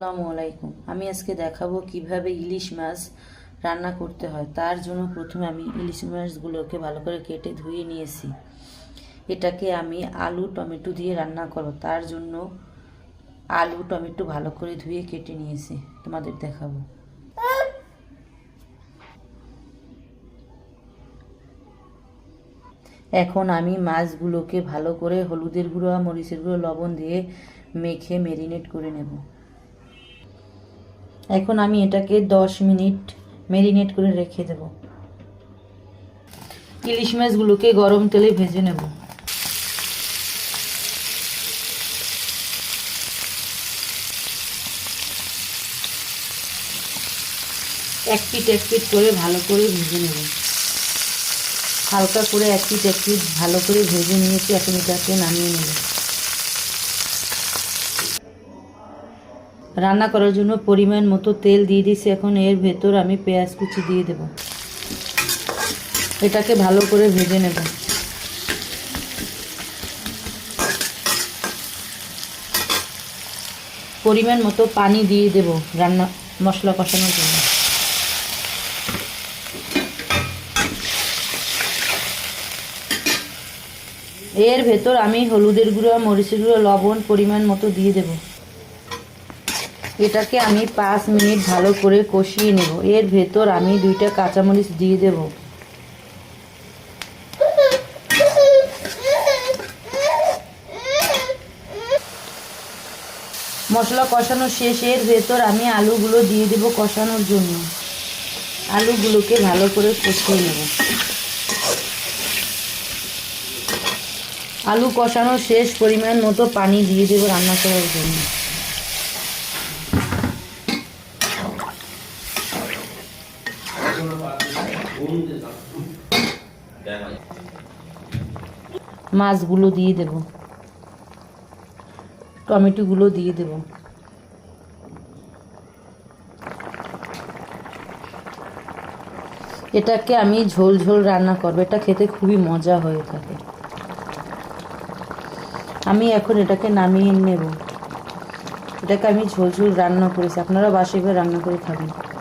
আসসালামু আলাইকুম। আমি আজকে দেখাবো কীভাবে ইলিশ মাছ রান্না করতে হয়। তার জন্য প্রথমে আমি ইলিশ মাছগুলোকে ভালো করে কেটে ধুয়ে নিয়েছি। এটাকে আমি আলু, টমেটো দিয়ে রান্না করব। তার জন্য আলু, টমেটো ভালো করে ধুয়ে কেটে নিয়েছি। তোমাদের দেখাবো। এখন আমি মাছগুলোকে ভালো করে হলুদের গুঁড়ো, মরিচের গুঁড়ো, লবণ দিয়ে মেখে মেরিনেট করে নেব। এখন আমি এটাকে দশ মিনিট মেরিনেট করে রেখে দেব। ইলিশ মাছগুলোকে গরম তেলে ভেজে নেব। এক পিট এক পিট করে ভালো করে ভেজে নেব। হালকা করে এক পিট এক পিট ভালো করে ভেজে নিয়েছি, এখন এটাকে নামিয়ে নেব। রান্না করার জন্য পরিমাণ মতো তেল দিয়ে দিয়েছি। এখন এর ভেতর আমি পেঁয়াজ কুচি দিয়ে দেব। এটাকে ভালো করে ভেজে নেব। পরিমাণ মতো পানি দিয়ে দেব রান্না, মশলা কষানোর জন্য। এর ভেতর আমি হলুদের গুঁড়ো, মরিচের গুঁড়ো, লবণ পরিমাণ মতো দিয়ে দেব। এটাকে আমি পাঁচ মিনিট ভালো করে কষিয়ে নেব। এর ভেতর আমি দুইটা কাঁচামরিচ দিয়ে দেব। মশলা কষানো শেষ। এর ভেতর আমি আলুগুলো দিয়ে দেব কষানোর জন্য। আলুগুলোকে ভালো করে কষিয়ে নেব। আলু কষানো শেষ পরিমাণ মতো পানি দিয়ে দেবো রান্না করার জন্য। মাছগুলো দিয়ে দেব। টমেটোগুলো দিয়ে দেব। এটাকে আমি ঝোল ঝোল রান্না করব। এটা খেতে খুবই মজা হয়ে থাকে। আমি এখন এটাকে নামিয়ে নেব। এটাকে আমি ঝোল ঝোল রান্না করেছি। আপনারা বাসে রান্না করে খাবেন।